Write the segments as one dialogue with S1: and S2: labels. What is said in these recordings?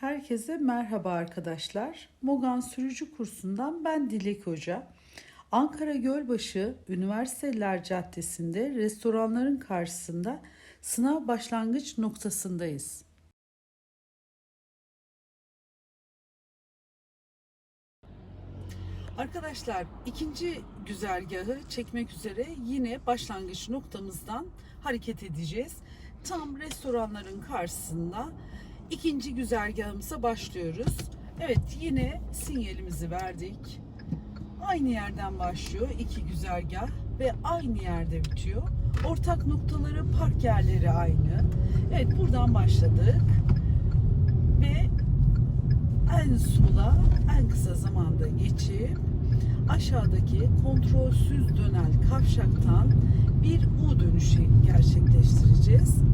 S1: Herkese merhaba arkadaşlar. Mogan sürücü kursundan ben Dilek Hoca. Ankara Gölbaşı Üniversiteler Caddesi'nde restoranların karşısında sınav başlangıç noktasındayız. Arkadaşlar ikinci güzergahı çekmek üzere yine başlangıç noktamızdan hareket edeceğiz. Tam restoranların karşısında ikinci güzergahımıza başlıyoruz. Evet yine sinyalimizi verdik. Aynı yerden başlıyor iki güzergah ve aynı yerde bitiyor. Ortak noktaları park yerleri aynı. Evet buradan başladık ve en sola en kısa zamanda geçip aşağıdaki kontrolsüz dönel kavşaktan bir U dönüşü gerçekleştireceğiz.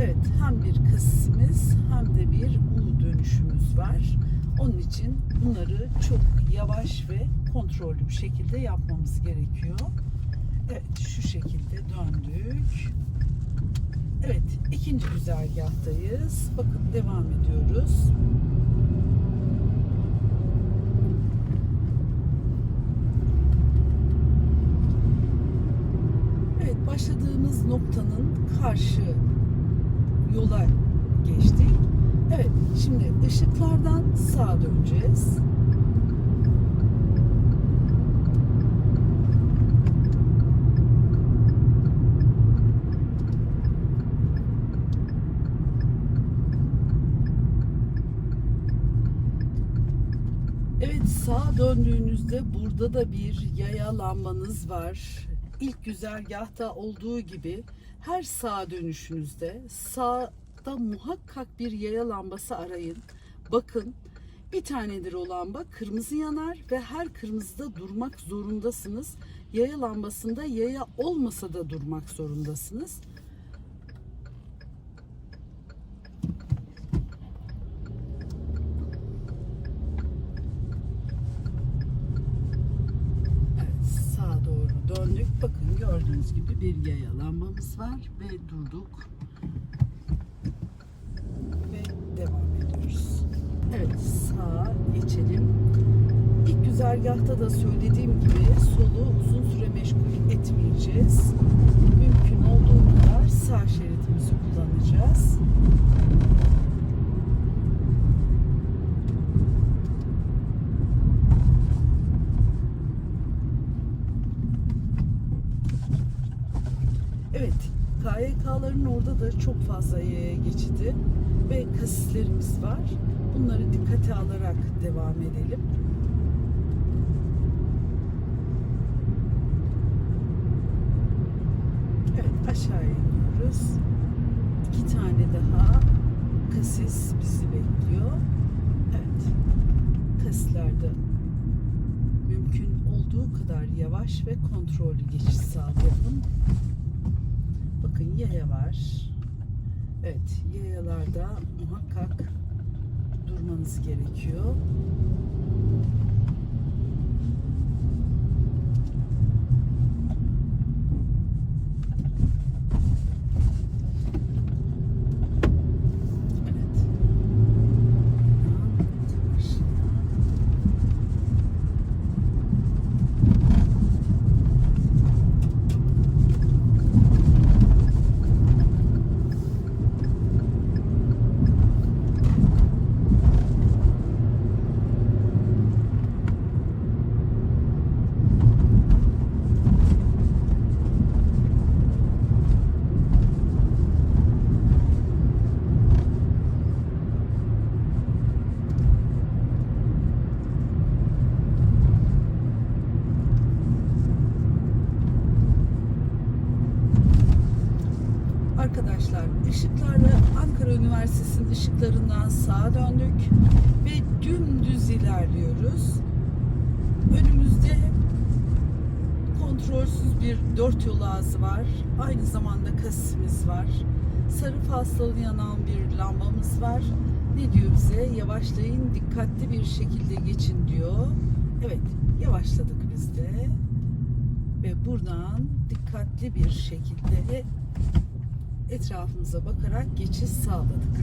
S1: Evet hem bir kasisimiz hem de bir U dönüşümüz var. Onun için bunları çok yavaş ve kontrollü bir şekilde yapmamız gerekiyor. Evet şu şekilde döndük. Evet ikinci güzergahtayız. Bakın devam ediyoruz. Evet başladığımız noktanın karşı yola geçtik. Evet şimdi ışıklardan sağa döneceğiz. Evet sağa döndüğünüzde burada da bir yaya lambanız var. İlk güzergahta olduğu gibi her sağa dönüşünüzde sağda muhakkak bir yaya lambası arayın. Bakın bir tanedir o lamba kırmızı yanar ve her kırmızıda durmak zorundasınız. Yaya lambasında yaya olmasa da durmak zorundasınız. Evet, sağa doğru döndük. Bakın gördüğünüz gibi bir yaya lambamız var ve durduk. Ve devam ediyoruz. Evet, sağa geçelim. İlk güzergahta da söylediğim gibi solu uzun süre meşgul etmeyeceğiz. Mümkün olduğu kadar sağ şeridimizi kullanacağız. Evet, KYK'ların orada da çok fazla yaya geçidi ve kasislerimiz var. Bunları dikkate alarak devam edelim. Evet, aşağıya iniyoruz. İki tane daha kasis bizi bekliyor. Evet, kasislerde mümkün olduğu kadar yavaş ve kontrollü geçiş sağlayalım. Bakın yaya var. Evet, yayalarda muhakkak durmanız gerekiyor. Evet. Karşıya. Işıklarla Ankara Üniversitesi'nin ışıklarından sağa döndük ve dümdüz ilerliyoruz. Önümüzde kontrolsüz bir dört yol ağzı var. Aynı zamanda kasisimiz var. Sarı fasılalı yanan bir lambamız var. Ne diyor bize? Yavaşlayın, dikkatli bir şekilde geçin diyor. Evet, yavaşladık biz de. Ve buradan dikkatli bir şekilde etrafımıza bakarak geçiş sağladık.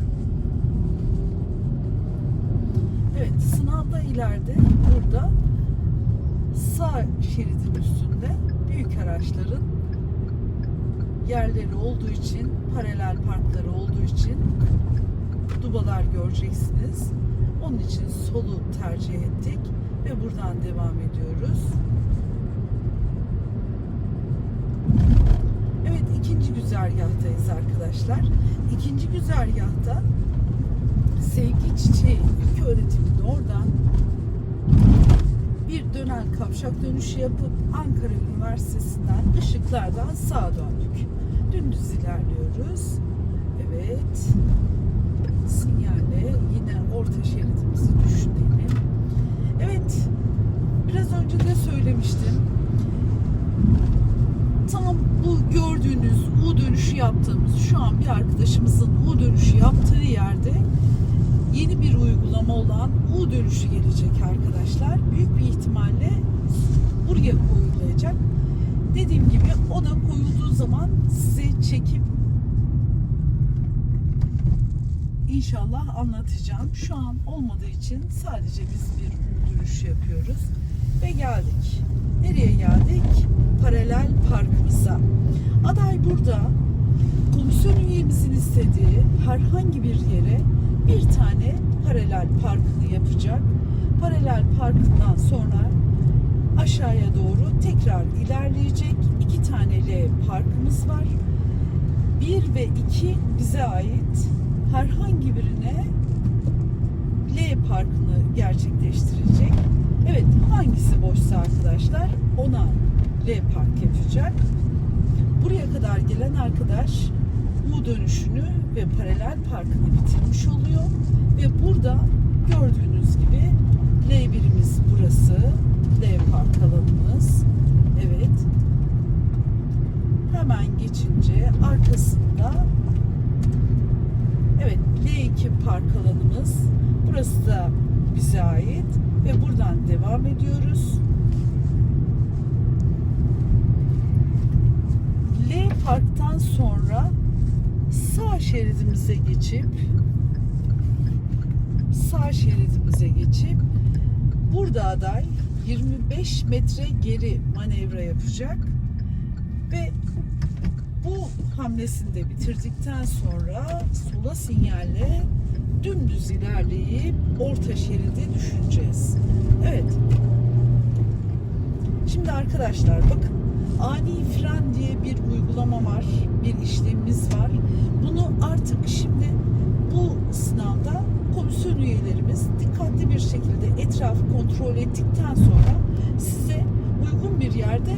S1: Evet, sınavda ileride burada sağ şeridin üstünde büyük araçların yerleri olduğu için, paralel parkları olduğu için dubalar göreceksiniz. Onun için solu tercih ettik ve buradan devam ediyoruz. Evet ikinci güzergahtayız arkadaşlar. İkinci güzergahta Sevgi Çiçeği İlköğretim'in oradan bir dönen kavşak dönüşü yapıp Ankara Üniversitesi'nden ışıklardan sağa döndük. Dümdüz ilerliyoruz. Evet. Sinyalle yine orta şeridimizi düşünelim. Evet. Biraz önce de söylemiştim. Tam bu gördüğünüz U dönüşü yaptığımız şu an bir arkadaşımızın U dönüşü yaptığı yerde yeni bir uygulama olan U dönüşü gelecek arkadaşlar. Büyük bir ihtimalle buraya koyulacak. Dediğim gibi o da koyulduğu zaman size çekip inşallah anlatacağım. Şu an olmadığı için sadece biz bir U dönüşü yapıyoruz ve geldik. Nereye geldik? Paralel parkımıza. Aday burada komisyon üyemizin istediği herhangi bir yere bir tane paralel parkını yapacak. Paralel parkından sonra aşağıya doğru tekrar ilerleyecek. İki tane L parkımız var. Bir ve iki bize ait. Herhangi birine L parkını gerçekleştirecek. Evet hangisi boşsa arkadaşlar ona L park yapacak. Buraya kadar gelen arkadaş U dönüşünü ve paralel parkını bitirmiş oluyor. Ve burada gördüğünüz gibi L1'imiz burası. L park alanımız. Evet. Hemen geçince arkasında Evet L2 park alanımız. Burası da bize ait ve buradan devam ediyoruz. L parktan sonra sağ şeridimize geçip sağ şeridimize geçip burada aday 25 metre geri manevra yapacak ve bu hamlesini de bitirdikten sonra sola sinyalle dümdüz ilerleyip orta şeride düşüneceğiz. Evet. Şimdi arkadaşlar bakın ani fren diye bir uygulama var, bir işlemimiz var. Bunu artık şimdi bu sınavda komisyon üyelerimiz dikkatli bir şekilde etrafı kontrol ettikten sonra size uygun bir yerde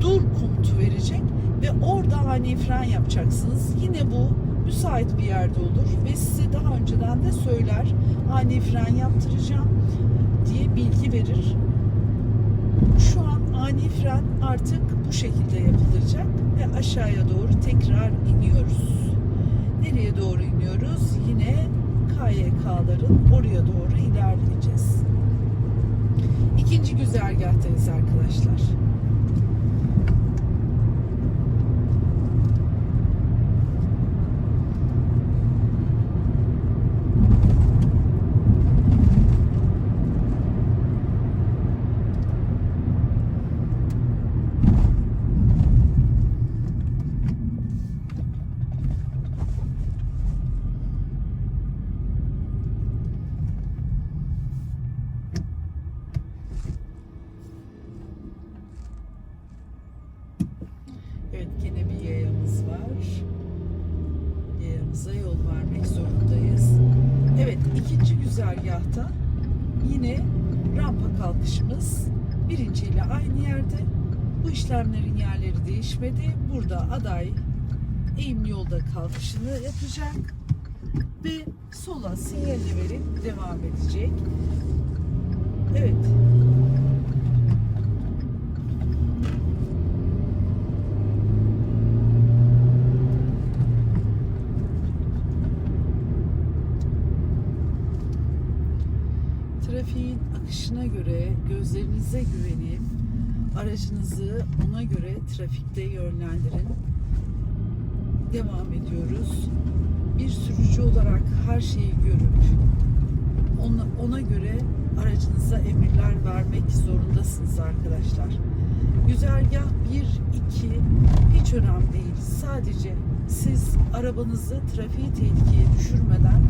S1: dur komutu verecek ve orada ani fren yapacaksınız. Yine bu müsait bir yerde olur ve size daha önceden de söyler ani fren yaptıracağım diye bilgi verir. Şu an ani fren artık bu şekilde yapılacak ve aşağıya doğru tekrar iniyoruz. Nereye doğru iniyoruz? Yine KYK'ların oraya doğru ilerleyeceğiz. İkinci güzergahtayız arkadaşlar. Evet gene bir yayamız var. Yayamıza yol vermek zorundayız. Evet ikinci güzergahta yine rampa kalkışımız birinci ile aynı yerde. Bu işlemlerin yerleri değişmedi. Burada aday eğimli yolda kalkışını yapacak ve sola sinyalini verip devam edecek. Evet. trafiğin akışına göre gözlerinize güvenip aracınızı ona göre trafikte yönlendirin. devam ediyoruz. Bir sürücü olarak her şeyi görüp ona, ona göre aracınıza emirler vermek zorundasınız arkadaşlar. Güzergah 1, 2 hiç önemli değil. Sadece siz arabanızı trafiği tehlikeye düşürmeden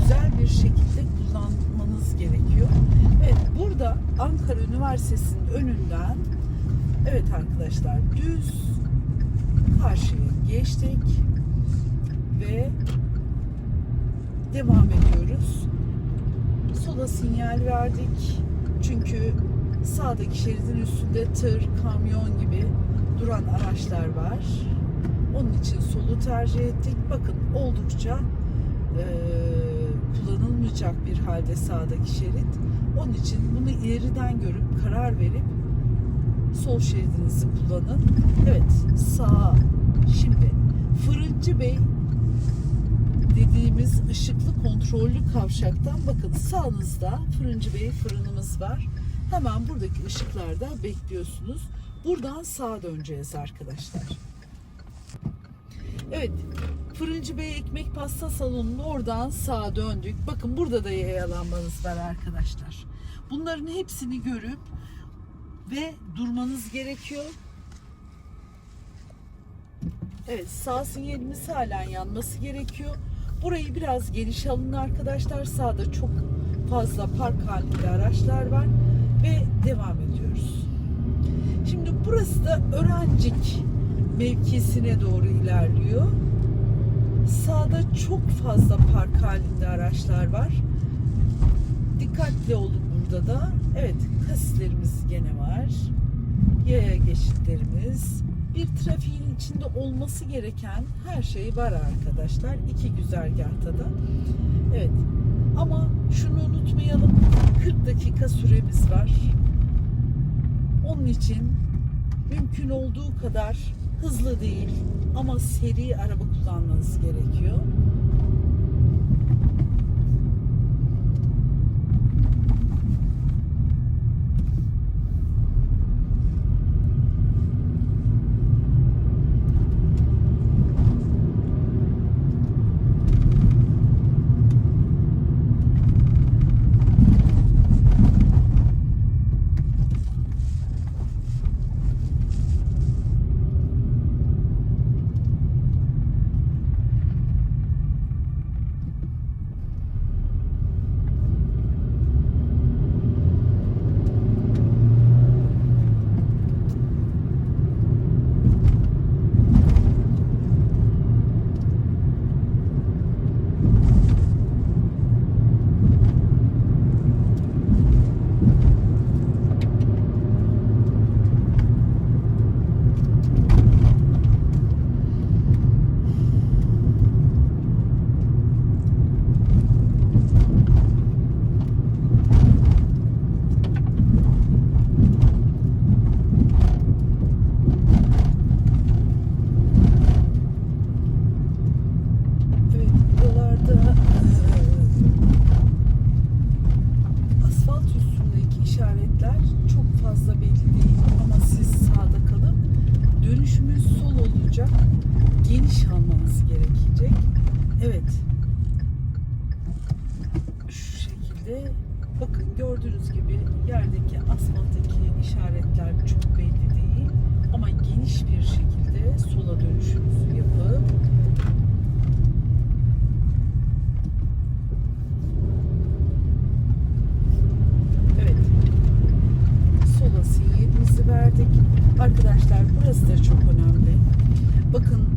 S1: güzel bir şekilde kullanmanız gerekiyor. Evet burada Ankara Üniversitesi'nin önünden evet arkadaşlar düz karşıya geçtik ve devam ediyoruz. Sola sinyal verdik. Çünkü sağdaki şeridin üstünde tır, kamyon gibi duran araçlar var. Onun için solu tercih ettik. Bakın oldukça eee, kullanılmayacak bir halde sağdaki şerit. Onun için bunu ileriden görüp karar verip sol şeridinizi kullanın. Evet sağ. Şimdi Fırıncı Bey dediğimiz ışıklı kontrollü kavşaktan bakın sağınızda Fırıncı Bey fırınımız var. Hemen buradaki ışıklarda bekliyorsunuz. Buradan sağa döneceğiz arkadaşlar. Evet. Fırıncı Bey ekmek pasta salonunun oradan sağa döndük. Bakın burada da yayalanmanız var arkadaşlar. Bunların hepsini görüp ve durmanız gerekiyor. Evet sağ sinyalimiz halen yanması gerekiyor. Burayı biraz geniş alın arkadaşlar. Sağda çok fazla park halinde araçlar var ve devam ediyoruz. Şimdi burası da Öğrencik mevkisine doğru ilerliyor. Sağda çok fazla park halinde araçlar var. Dikkatli olun burada da. Evet kasislerimiz gene var. Yaya geçitlerimiz. Bir trafiğin içinde olması gereken her şey var arkadaşlar. İki güzergahta da. Evet. Ama şunu unutmayalım. 40 dakika süremiz var. Onun için mümkün olduğu kadar hızlı değil ama seri araba kullanmanız gerekiyor. Evet, buralarda eee, asfalt üstündeki işaretler çok fazla belli değil ama siz sağda kalıp dönüşümüz sol olacak. Geniş almanız gerekecek. Evet. Şu şekilde bakın gördüğünüz gibi yerdeki asfalttaki işaretler çok belli değil ama geniş bir şekilde sola dönüşünüzü yapıp Evet. Sola sinyalimizi verdik. Arkadaşlar burası da çok önemli. Bakın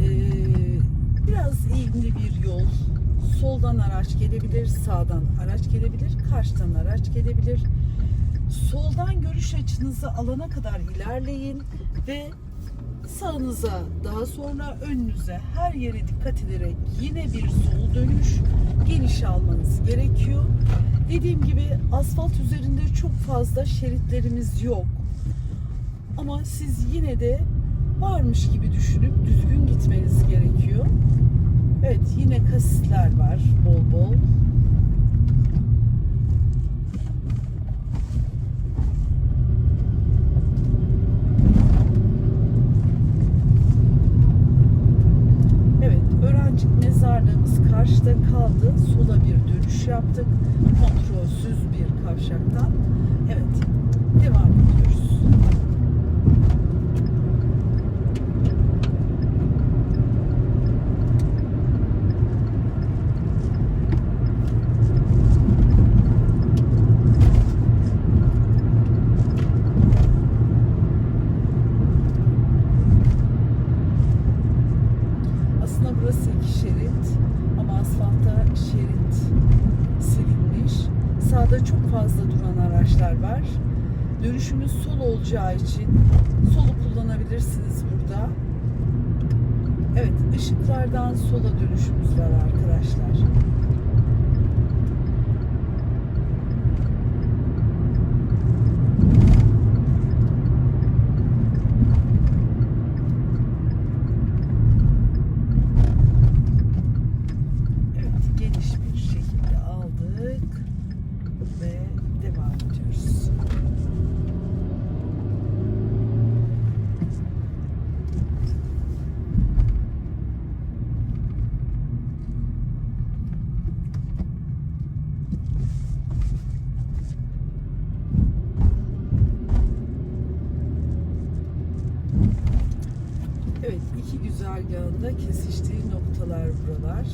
S1: eee, biraz eğimli bir yol. Soldan araç gelebilir, sağdan araç gelebilir, karşıdan araç gelebilir. Soldan görüş açınızı alana kadar ilerleyin ve sağınıza daha sonra önünüze her yere dikkat ederek yine bir sol dönüş geniş almanız gerekiyor. Dediğim gibi asfalt üzerinde çok fazla şeritlerimiz yok. Ama siz yine de varmış gibi düşünüp düzgün gitmeniz gerekiyor. Evet yine kasisler var bol bol. virajda kaldı. Sola bir dönüş yaptık. Kontrolsüz bir kavşaktan. Evet. Devam ediyoruz. Aslında burası iki şerit ama asfalta şerit silinmiş. Sağda çok fazla duran araçlar var. Dönüşümüz sol olacağı için solu kullanabilirsiniz burada. Evet, ışıklardan sola dönüşümüz var arkadaşlar. Evet, geniş bir şekilde aldık ve devam ediyoruz. Evet, iki güzergahın da kesiştiği noktalar buralar.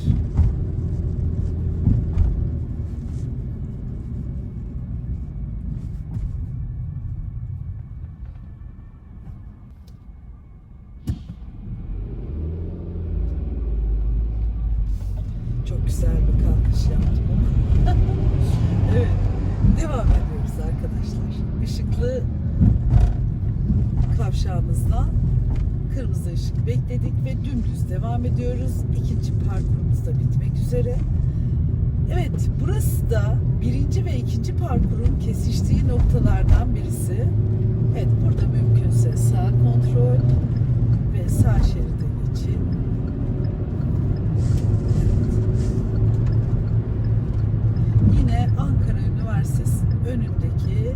S1: Çok güzel bir kalkış yaptım ama. evet, devam ediyoruz arkadaşlar. Işıklı kavşağımızda kırmızı ışık bekledik ve dümdüz devam ediyoruz. İkinci parkurumuz da bitmek üzere. Evet, burası da birinci ve ikinci parkurun kesiştiği noktalardan birisi. Evet, burada mümkünse sağ kontrol ve sağ şeride geçin. Yine Ankara Üniversitesi'nin önündeki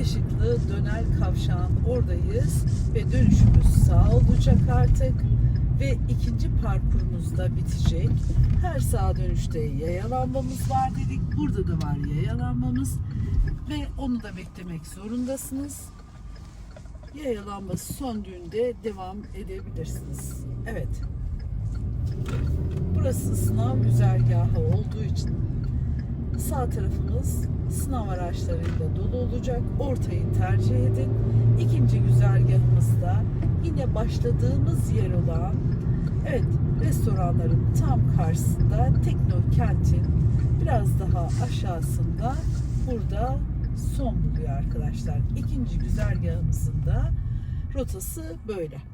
S1: ışıklı dönel kavşağın oradayız ve dönüşümüz sağ olacak artık ve ikinci parkurumuz da bitecek. Her sağ dönüşte yaya lambamız var dedik. Burada da var yaya lambamız ve onu da beklemek zorundasınız. Yaya lambası söndüğünde devam edebilirsiniz. Evet. Burası sınav güzergahı olduğu için Sağ tarafımız sınav araçlarıyla dolu olacak. Ortayı tercih edin. İkinci güzergahımızda yine başladığımız yer olan evet restoranların tam karşısında Teknokent'in biraz daha aşağısında burada son buluyor arkadaşlar. İkinci güzergahımızın da rotası böyle.